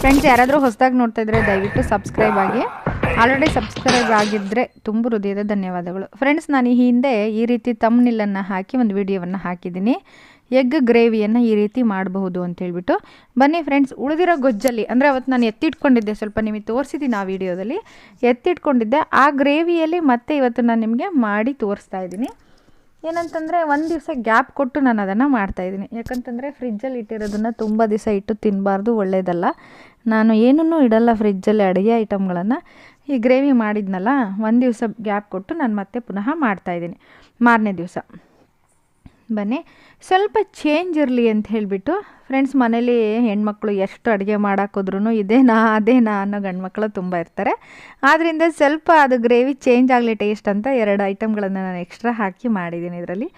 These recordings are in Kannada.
ಫ್ರೆಂಡ್ಸ್ ಯಾರಾದರೂ ಹೊಸದಾಗಿ ನೋಡ್ತಾ ಇದ್ರೆ ದಯವಿಟ್ಟು ಸಬ್ಸ್ಕ್ರೈಬ್ ಆಗಿ. ಆಲ್ರೆಡಿ ಸಬ್ಸ್ಕ್ರೈಬ್ ಆಗಿದ್ದರೆ ತುಂಬ ಹೃದಯದ ಧನ್ಯವಾದಗಳು. ಫ್ರೆಂಡ್ಸ್ ನಾನು ಈ ಹಿಂದೆ ಈ ರೀತಿ ತಮ್ನಿಲ್ಲನ್ನು ಹಾಕಿ ಒಂದು ವಿಡಿಯೋವನ್ನು ಹಾಕಿದ್ದೀನಿ. ಎಗ್ ಗ್ರೇವಿಯನ್ನು ಈ ರೀತಿ ಮಾಡಬಹುದು ಅಂತ ಹೇಳ್ಬಿಟ್ಟು. ಬನ್ನಿ ಫ್ರೆಂಡ್ಸ್ ಉಳಿದಿರೋ ಗೊಜ್ಜಲ್ಲಿ, ಅಂದರೆ ಅವತ್ತು ನಾನು ಎತ್ತಿಟ್ಕೊಂಡಿದ್ದೆ, ಸ್ವಲ್ಪ ನಿಮಗೆ ತೋರಿಸಿದ್ದೀನಿ ಆ ವಿಡಿಯೋದಲ್ಲಿ ಎತ್ತಿಟ್ಕೊಂಡಿದ್ದೆ, ಆ ಗ್ರೇವಿಯಲ್ಲಿ ಮತ್ತೆ ಇವತ್ತು ನಾನು ನಿಮಗೆ ಮಾಡಿ ತೋರಿಸ್ತಾ ಇದ್ದೀನಿ. ಏನಂತಂದರೆ ಒಂದು ದಿವಸ ಗ್ಯಾಪ್ ಕೊಟ್ಟು ನಾನು ಅದನ್ನು ಮಾಡ್ತಾಯಿದ್ದೀನಿ ಯಾಕಂತಂದರೆ ಫ್ರಿಜ್ಜಲ್ಲಿ ಇಟ್ಟಿರೋದನ್ನು ತುಂಬ ದಿವಸ ಇಟ್ಟು ತಿನ್ನಬಾರ್ದು ಒಳ್ಳೆಯದಲ್ಲ ನಾನು ಏನೂ ಇಡಲ್ಲ ಫ್ರಿಜ್ಜಲ್ಲಿ ಅಡುಗೆ ಐಟಮ್ಗಳನ್ನು ಈ ಗ್ರೇವಿ ಮಾಡಿದ್ನಲ್ಲ, ಒಂದು ದಿವಸ ಗ್ಯಾಪ್ ಕೊಟ್ಟು ನಾನು ಮತ್ತೆ ಪುನಃ ಮಾಡ್ತಾಯಿದ್ದೀನಿ ಮಾರನೇ ದಿವಸ. ಬನ್ನಿ. ಸ್ವಲ್ಪ ಚೇಂಜ್ ಇರಲಿ ಅಂತ ಹೇಳಿಬಿಟ್ಟು ಫ್ರೆಂಡ್ಸ್ ಮನೇಲಿ ಹೆಣ್ಮಕ್ಳು ಎಷ್ಟು ಅಡುಗೆ ಮಾಡೋಕ್ಕೋದ್ರೂ ಇದೇನಾ, ಅದೇನಾ ಅನ್ನೋ ಗಂಡ್ಮಕ್ಳು ತುಂಬ ಇರ್ತಾರೆ. ಆದ್ದರಿಂದ ಸ್ವಲ್ಪ ಅದು ಗ್ರೇವಿ ಚೇಂಜ್ ಆಗಲಿ ಟೇಸ್ಟ್ ಅಂತ ಎರಡು ಐಟಮ್ಗಳನ್ನು ನಾನು ಎಕ್ಸ್ಟ್ರಾ ಹಾಕಿ ಮಾಡಿದ್ದೀನಿ ಇದರಲ್ಲಿ.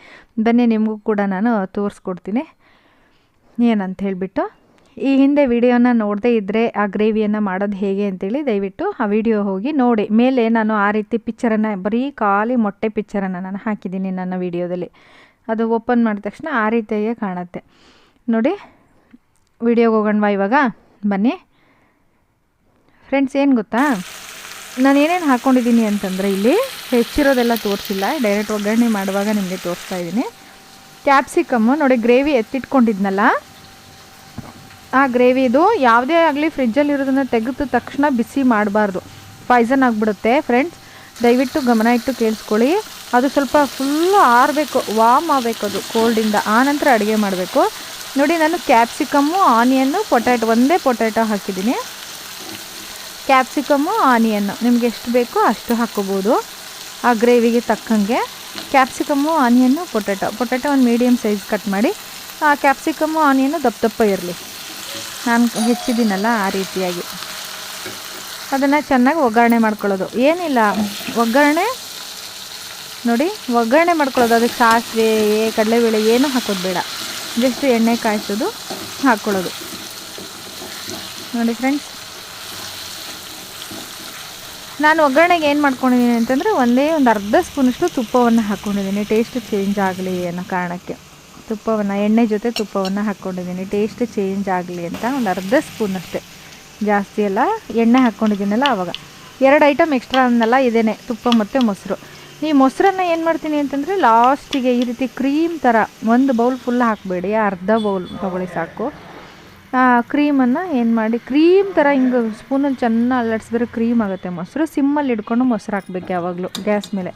ಬನ್ನಿ, ನಿಮಗೂ ಕೂಡ ನಾನು ತೋರಿಸ್ಕೊಡ್ತೀನಿ. ಏನಂತ ಹೇಳಿಬಿಟ್ಟು. ಈ ಹಿಂದೆ ವಿಡಿಯೋನ ನೋಡದೇ ಇದ್ದರೆ ಆ ಗ್ರೇವಿಯನ್ನು ಮಾಡೋದು ಹೇಗೆ ಅಂತೇಳಿ ದಯವಿಟ್ಟು ಆ ವಿಡಿಯೋ ಹೋಗಿ ನೋಡಿ. ಮೇಲೆ ನಾನು ಆ ರೀತಿ ಪಿಕ್ಚರನ್ನು, ಬರೀ ಖಾಲಿ ಮೊಟ್ಟೆ ಪಿಕ್ಚರನ್ನು ನಾನು ಹಾಕಿದ್ದೀನಿ ನನ್ನ ವಿಡಿಯೋದಲ್ಲಿ. ಅದು ಓಪನ್ ಮಾಡಿದ ತಕ್ಷಣ ಆ ರೀತಿಯಾಗೆ ಕಾಣುತ್ತೆ. ನೋಡಿ ವಿಡಿಯೋಗೆ ಹೋಗೋಣವಾ ಇವಾಗ. ಬನ್ನಿ. ಫ್ರೆಂಡ್ಸ್ ಏನು ಗೊತ್ತಾ? ನಾನು ಏನೇನು ಹಾಕ್ಕೊಂಡಿದ್ದೀನಿ ಅಂತಂದರೆ ಇಲ್ಲಿ ಹೆಚ್ಚಿರೋದೆಲ್ಲ ತೋರಿಸಿಲ್ಲ. ಡೈರೆಕ್ಟ್ ಒಗ್ಗರಣೆ ಮಾಡುವಾಗ ನಿಮಗೆ ತೋರಿಸ್ತಾ ಇದ್ದೀನಿ. ಕ್ಯಾಪ್ಸಿಕಮ್ಮು ನೋಡಿ, ಗ್ರೇವಿ ಎತ್ತಿಟ್ಕೊಂಡಿದ್ನಲ್ಲ? ಆ ಗ್ರೇವಿದು ಯಾವುದೇ ಆಗಲಿ ಫ್ರಿಜ್ಜಲ್ಲಿ ಇರೋದನ್ನು ತೆಗೆದ ತಕ್ಷಣ ಬಿಸಿ ಮಾಡಬಾರ್ದು. ಪಾಯ್ಸನ್ ಆಗಿಬಿಡುತ್ತೆ ಫ್ರೆಂಡ್ಸ್ ದಯವಿಟ್ಟು ಗಮನ ಇಟ್ಟು ಕೇಳಿಸ್ಕೊಳ್ಳಿ. ಅದು ಸ್ವಲ್ಪ ಫುಲ್ಲು ಆರಬೇಕು ವಾಮ್ ಆಗಬೇಕು ಅದು ಕೋಲ್ಡಿಂದ ಆ ನಂತರ ಅಡುಗೆ ಮಾಡಬೇಕು. ನೋಡಿ, ನಾನು ಕ್ಯಾಪ್ಸಿಕಮ್ಮು ಆನಿಯನ್ನು ಪೊಟ್ಯಾಟೊ ಒಂದೇ ಪೊಟ್ಯಾಟೊ ಹಾಕಿದ್ದೀನಿ. ಕ್ಯಾಪ್ಸಿಕಮ್ಮು ಆನಿಯನ್ನು ನಿಮ್ಗೆ ಎಷ್ಟು ಬೇಕೋ ಅಷ್ಟು ಹಾಕೋಬೋದು ಆ ಗ್ರೇವಿಗೆ ತಕ್ಕಂಗೆ. ಕ್ಯಾಪ್ಸಿಕಮ್ಮು ಆನಿಯನ್ನು ಪೊಟ್ಯಾಟೊ ಪೊಟ್ಯಾಟೊ ಒಂದು ಮೀಡಿಯಮ್ ಸೈಜ್ ಕಟ್ ಮಾಡಿ. ಆ ಕ್ಯಾಪ್ಸಿಕಮ್ಮು ಆನಿಯನ್ನು ದಪ್ಪ ದಪ್ಪ ಇರಲಿ. ನಾನು ಹೆಚ್ಚಿದ್ದೀನಲ್ಲ ಆ ರೀತಿಯಾಗಿ. ಅದನ್ನು ಚೆನ್ನಾಗಿ ಒಗ್ಗರಣೆ ಮಾಡ್ಕೊಳ್ಳೋದು. ಏನಿಲ್ಲ. ಒಗ್ಗರಣೆ, ನೋಡಿ, ಒಗ್ಗರಣೆ ಮಾಡ್ಕೊಳ್ಳೋದು. ಅದಕ್ಕೆ ಸಾಸಿವೆ ಕಡಲೆಬೇಳೆ ಏನು ಹಾಕೋದು ಬೇಡ. ಜಸ್ಟ್ ಎಣ್ಣೆ ಕಾಯಿಸೋದು ಹಾಕ್ಕೊಳ್ಳೋದು ನೋಡಿ ಫ್ರೆಂಡ್ಸ್ ನಾನು ಒಗ್ಗರಣೆಗೆ ಏನು ಮಾಡ್ಕೊಂಡಿದ್ದೀನಿ ಅಂತಂದರೆ ಒಂದೇ ಒಂದು ಅರ್ಧ ಸ್ಪೂನಷ್ಟು ತುಪ್ಪವನ್ನು ಹಾಕ್ಕೊಂಡಿದ್ದೀನಿ ಟೇಸ್ಟ್ ಚೇಂಜ್ ಆಗಲಿ ಅನ್ನೋ ಕಾರಣಕ್ಕೆ. ತುಪ್ಪವನ್ನು, ಎಣ್ಣೆ ಜೊತೆ ತುಪ್ಪವನ್ನು ಹಾಕ್ಕೊಂಡಿದ್ದೀನಿ. ಟೇಸ್ಟ್ ಚೇಂಜ್ ಆಗಲಿ ಅಂತ ಒಂದು ಅರ್ಧ ಸ್ಪೂನ್ ಅಷ್ಟೇ. ಜಾಸ್ತಿ ಎಲ್ಲ ಎಣ್ಣೆ ಹಾಕ್ಕೊಂಡಿದ್ದೀನಲ್ಲ ಆವಾಗ ಎರಡು ಐಟಮ್ ಎಕ್ಸ್ಟ್ರಾ ಅನ್ನಲ್ಲ, ಇದೇನೆ, ತುಪ್ಪ ಮತ್ತು ಮೊಸರು. ಈ ಮೊಸರನ್ನ ಏನು ಮಾಡ್ತೀನಿ ಅಂತಂದರೆ ಲಾಸ್ಟಿಗೆ ಈ ರೀತಿ ಕ್ರೀಮ್ ಥರ ಒಂದು ಬೌಲ್ ಫುಲ್ ಹಾಕಬೇಡಿ, ಅರ್ಧ ಬೌಲ್ ತೊಗೊಳ್ಳಿ ಸಾಕು. ಕ್ರೀಮನ್ನು ಏನು ಮಾಡಿ ಕ್ರೀಮ್ ಥರ ಹಿಂಗೆ ಸ್ಪೂನಲ್ಲಿ ಚೆನ್ನಾಗಿ ಅಲ್ಲಾಡಿಸಿದ್ರೆ ಕ್ರೀಮ್ ಆಗುತ್ತೆ ಮೊಸರು. ಸಿಮ್ಮಲ್ಲಿ ಇಟ್ಕೊಂಡು ಮೊಸರು ಹಾಕ್ಬೇಕು ಯಾವಾಗಲೂ, ಗ್ಯಾಸ್ ಮೇಲೆ.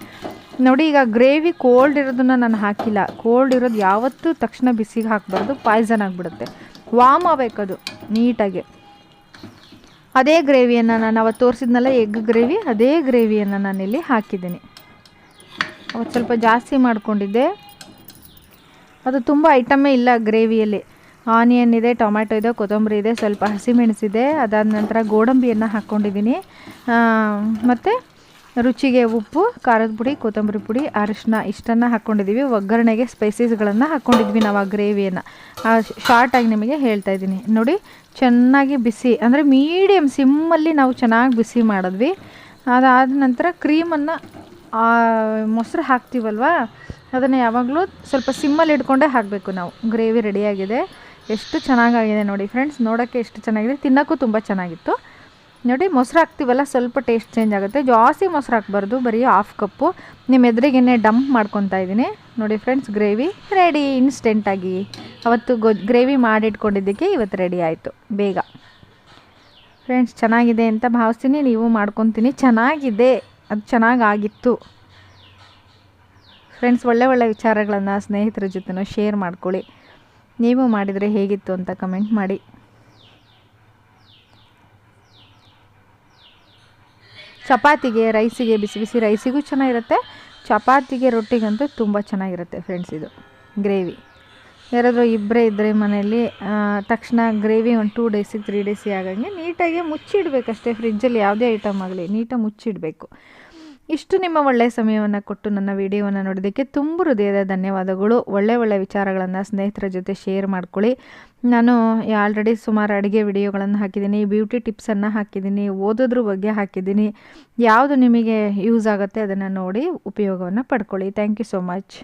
ನೋಡಿ, ಈಗ ಗ್ರೇವಿ ಕೋಲ್ಡ್ ಇರೋದನ್ನು ನಾನು ಹಾಕಿಲ್ಲ. ಕೋಲ್ಡ್ ಇರೋದು ಯಾವತ್ತೂ ತಕ್ಷಣ ಬಿಸಿಗೆ ಹಾಕಬಾರ್ದು, ಪಾಯ್ಸನ್ ಆಗಿಬಿಡುತ್ತೆ. ವಾಮ್ ಆಗಬೇಕದು, ನೀಟಾಗಿ. ಅದೇ ಗ್ರೇವಿಯನ್ನು ನಾನು ಅವತ್ತು ತೋರಿಸಿದ್ನಲ್ಲ, ಎಗ್ ಗ್ರೇವಿ, ಅದೇ ಗ್ರೇವಿಯನ್ನು ಇಲ್ಲಿ ಹಾಕಿದ್ದೀನಿ. ಅವತ್ತು ಸ್ವಲ್ಪ ಜಾಸ್ತಿ ಮಾಡಿಕೊಂಡಿದ್ದೆ. ಅದು ತುಂಬ ಐಟಮೇ ಇಲ್ಲ ಗ್ರೇವಿಯಲ್ಲಿ. ಆನಿಯನ್ ಇದೆ, ಟೊಮ್ಯಾಟೊ ಇದೆ, ಕೊತ್ತಂಬರಿ ಇದೆ, ಸ್ವಲ್ಪ ಹಸಿಮೆಣಸಿದೆ, ಅದಾದ ನಂತರ ಗೋಡಂಬಿಯನ್ನು ಹಾಕ್ಕೊಂಡಿದ್ದೀನಿ ಮತ್ತು ರುಚಿಗೆ ಉಪ್ಪು, ಖಾರದ ಪುಡಿ, ಕೊತ್ತಂಬರಿ ಪುಡಿ, ಅರಿಶಿನ ಇಷ್ಟನ್ನು ಹಾಕ್ಕೊಂಡಿದ್ದೀವಿ ಒಗ್ಗರಣೆಗೆ ಸ್ಪೈಸಸ್ಗಳನ್ನು ಹಾಕ್ಕೊಂಡಿದ್ವಿ ನಾವು ಆ ಗ್ರೇವಿಯನ್ನು ಶಾರ್ಟಾಗಿ ನಿಮಗೆ ಹೇಳ್ತಾ ಇದ್ದೀನಿ. ನೋಡಿ, ಚೆನ್ನಾಗಿ ಬಿಸಿ, ಅಂದರೆ ಮೀಡಿಯಮ್ ಸಿಮ್ಮಲ್ಲಿ ನಾವು ಚೆನ್ನಾಗಿ ಬಿಸಿ ಮಾಡಿದ್ವಿ. ಅದಾದ ನಂತರ ಕ್ರೀಮನ್ನು ಮೊಸರು ಹಾಕ್ತೀವಲ್ವ? ಅದನ್ನು ಯಾವಾಗಲೂ ಸ್ವಲ್ಪ ಸಿಮ್ಮಲ್ಲಿ ಇಟ್ಕೊಂಡೇ ಹಾಕಬೇಕು ನಾವು. ಗ್ರೇವಿ ರೆಡಿಯಾಗಿದೆ ಎಷ್ಟು ಚೆನ್ನಾಗಾಗಿದೆ ನೋಡಿ ಫ್ರೆಂಡ್ಸ್ ನೋಡೋಕ್ಕೆ ಎಷ್ಟು ಚೆನ್ನಾಗಿದೆ. ತಿನ್ನೋಕ್ಕೂ ತುಂಬ ಚೆನ್ನಾಗಿತ್ತು. ನೋಡಿ, ಮೊಸರು ಹಾಕ್ತೀವಲ್ಲ, ಸ್ವಲ್ಪ ಟೇಸ್ಟ್ ಚೇಂಜ್ ಆಗುತ್ತೆ. ಜಾಸ್ತಿ ಮೊಸರು ಹಾಕ್ಬಾರ್ದು, ಬರೀ ಹಾಫ್ ಕಪ್ಪು ನಿಮ್ಮ ಎದುರಿಗೇನೆ ಡಂಪ್ ಮಾಡ್ಕೊತಾ ಇದ್ದೀನಿ. ನೋಡಿ ಫ್ರೆಂಡ್ಸ್ ಗ್ರೇವಿ ರೆಡಿ ಇನ್ಸ್ಟೆಂಟಾಗಿ ಅವತ್ತು ಗೊ ಗ್ರೇವಿ ಮಾಡಿಟ್ಕೊಂಡಿದ್ದಕ್ಕೆ ಇವತ್ತು ರೆಡಿ ಆಯಿತು, ಬೇಗ. ಫ್ರೆಂಡ್ಸ್ ಚೆನ್ನಾಗಿದೆ ಅಂತ ಭಾವಿಸ್ತೀನಿ, ನೀವು ಮಾಡ್ಕೊತೀನಿ. ಚೆನ್ನಾಗಿದೆ, ಅದು ಚೆನ್ನಾಗಾಗಿತ್ತು. ಫ್ರೆಂಡ್ಸ್ ಒಳ್ಳೆ ಒಳ್ಳೆ ವಿಚಾರಗಳನ್ನು ಸ್ನೇಹಿತರ ಜೊತೆನೂ ಶೇರ್ ಮಾಡ್ಕೊಳ್ಳಿ. ನೀವು ಮಾಡಿದರೆ ಹೇಗಿತ್ತು ಅಂತ ಕಮೆಂಟ್ ಮಾಡಿ. ಚಪಾತಿಗೆ, ರೈಸಿಗೆ, ಬಿಸಿ ಬಿಸಿ ರೈಸಿಗೂ ಚೆನ್ನಾಗಿರುತ್ತೆ. ಚಪಾತಿಗೆ ರೊಟ್ಟಿಗಂತೂ ತುಂಬ ಚೆನ್ನಾಗಿರುತ್ತೆ ಫ್ರೆಂಡ್ಸ್ ಇದು. ಗ್ರೇವಿ ಯಾರಾದರೂ ಇಬ್ಬರೇ ಇದ್ದರೆ ಮನೆಯಲ್ಲಿ ತಕ್ಷಣ ಗ್ರೇವಿ ಒಂದು ಟೂ ಡೇಸಿಗೆ ತ್ರೀ ಡೇಸಿಗೆ ಆಗಂಗೆ ನೀಟಾಗಿ ಮುಚ್ಚಿಡಬೇಕಷ್ಟೇ ಫ್ರಿಜ್ಜಲ್ಲಿ ಯಾವುದೇ ಐಟಮ್ ಆಗಲಿ, ನೀಟಾಗಿ ಮುಚ್ಚಿಡಬೇಕು. ಇಷ್ಟು ನಿಮ್ಮ ಒಳ್ಳೆಯ ಸಮಯವನ್ನು ಕೊಟ್ಟು ನನ್ನ ವಿಡಿಯೋವನ್ನು ನೋಡೋದಕ್ಕೆ ತುಂಬ ಹೃದಯದ ಧನ್ಯವಾದಗಳು. ಒಳ್ಳೆ ಒಳ್ಳೆ ವಿಚಾರಗಳನ್ನು ಸ್ನೇಹಿತರ ಜೊತೆ ಶೇರ್ ಮಾಡ್ಕೊಳ್ಳಿ. ನಾನು ಆಲ್ರೆಡಿ ಸುಮಾರು ಅಡುಗೆ ವಿಡಿಯೋಗಳನ್ನು ಹಾಕಿದ್ದೀನಿ, ಬ್ಯೂಟಿ ಟಿಪ್ಸನ್ನು ಹಾಕಿದ್ದೀನಿ, ಓದೋದ್ರ ಬಗ್ಗೆ ಹಾಕಿದ್ದೀನಿ. ಯಾವುದು ನಿಮಗೆ ಯೂಸ್ ಆಗುತ್ತೆ ಅದನ್ನು ನೋಡಿ ಉಪಯೋಗವನ್ನು ಪಡ್ಕೊಳ್ಳಿ. Thank you so much.